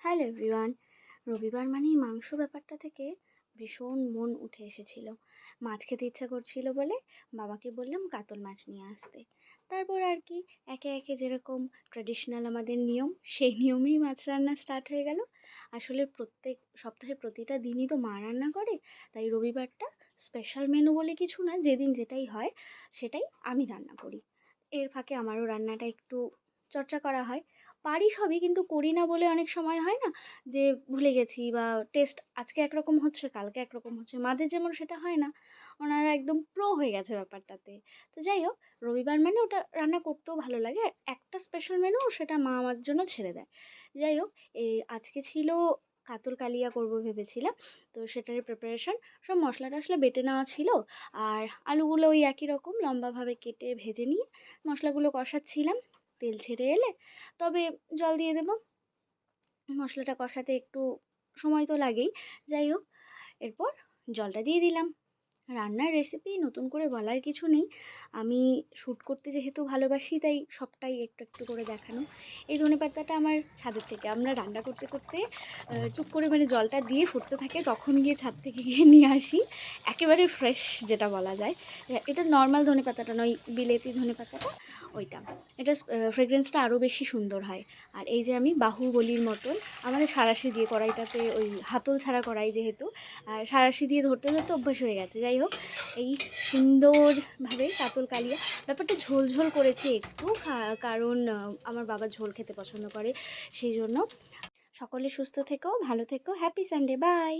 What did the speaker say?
Hello everyone. রবিবার মানেই মাংস ব্যাপারটা থেকে ভীষণ মন উঠে এসেছিল। মাছ খেতে ইচ্ছা করছিল বলে বাবাকে বললাম কাতল মাছ নিয়ে আসতে। তারপর আর কি, একে একে যেরকম ট্র্যাডিশনাল আমাদের নিয়ম, সেই নিয়মেই মাছ রান্না স্টার্ট হয়ে গেল। আসলে প্রত্যেক, সপ্তাহের প্রতিটা দিনই তো মা রান্না করে, তাই রবিবারটা স্পেশাল মেনু বলে কিছু না, যেদিন যেটাই হয় সেটাই আমি রান্না করি। এর ফাঁকে আমারও রান্নাটা একটু চর্চা করা হয়। পারি সবই কিন্তু করি না বলে অনেক সময় হয় না? যে ভুলে গেছি বা টেস্ট আজকে একরকম হচ্ছে, কালকে একরকম হচ্ছে, মাঝে যেমন সেটা হয় না। ওনারা একদম প্রো হয়ে গেছে ব্যাপারটাতে। তো যাই হোক, রবিবার মানে ওটা রান্না করতেও ভালো লাগে। আর একটা স্পেশাল মেনু সেটা মা আমার জন্য ছেড়ে দেয়। যাই হোক এই আজকে ছিল কাতল কালিয়া করব ভেবেছিলাম। তো সেটারই প্রিপারেশন সব মশলা টশলা বেটে নেওয়া ছিল। আর আলুগুলো ওই একই রকম লম্বাভাবে কেটে ভেজে নিয়ে মশলাগুলো কষাচ্ছিলাম। তেল ছেড়ে এলে তবে জল দিয়ে দেব। মশলাটা কষাতে একটু সময় তো লাগেই। যাই হোক, এরপর জলটা দিয়ে দিলাম। রান্নার রেসিপি নতুন করে বলার কিছু নেই। আমি শ্যুট করতে যেহেতু ভালোবাসি, তাই সবটাই একটু একটু করে দেখানো। এই ধনেপাতাটা আমার ছাদের থেকে। আমরা রান্না করতে করতে চুপ করে মানে জলটা দিয়ে ফুটতে থাকে, তখন গিয়ে ছাদ থেকে গিয়ে নিয়ে আসি। একেবারে ফ্রেশ যেটা বলা যায়। এটা নর্মাল ধনেপাতাটা নয়, বিলেতি ধনেপাতাটা ওইটা। এটা ফ্রেগরেন্সটা আরও বেশি সুন্দর হয়। আর এই যে আমি বাহুবলির মতন, আমাদের সাঁড়াশি দিয়ে কড়াইটাতে ওই হাতল ছাড়া কড়াই যেহেতু, আর সাঁড়াশি দিয়ে ধরতে ধরতে অভ্যাস হয়ে গেছে। যাই হোক এই সুন্দরভাবে কাতল কালিয়া। ব্যাপারটা ঝোল ঝোল করেছি একটু কারণ আমার বাবা ঝোল খেতে পছন্দ করে, সেই জন্য। সকলে সুস্থ থেকো, ভালো থেকো, হ্যাপি সানডে, বাই!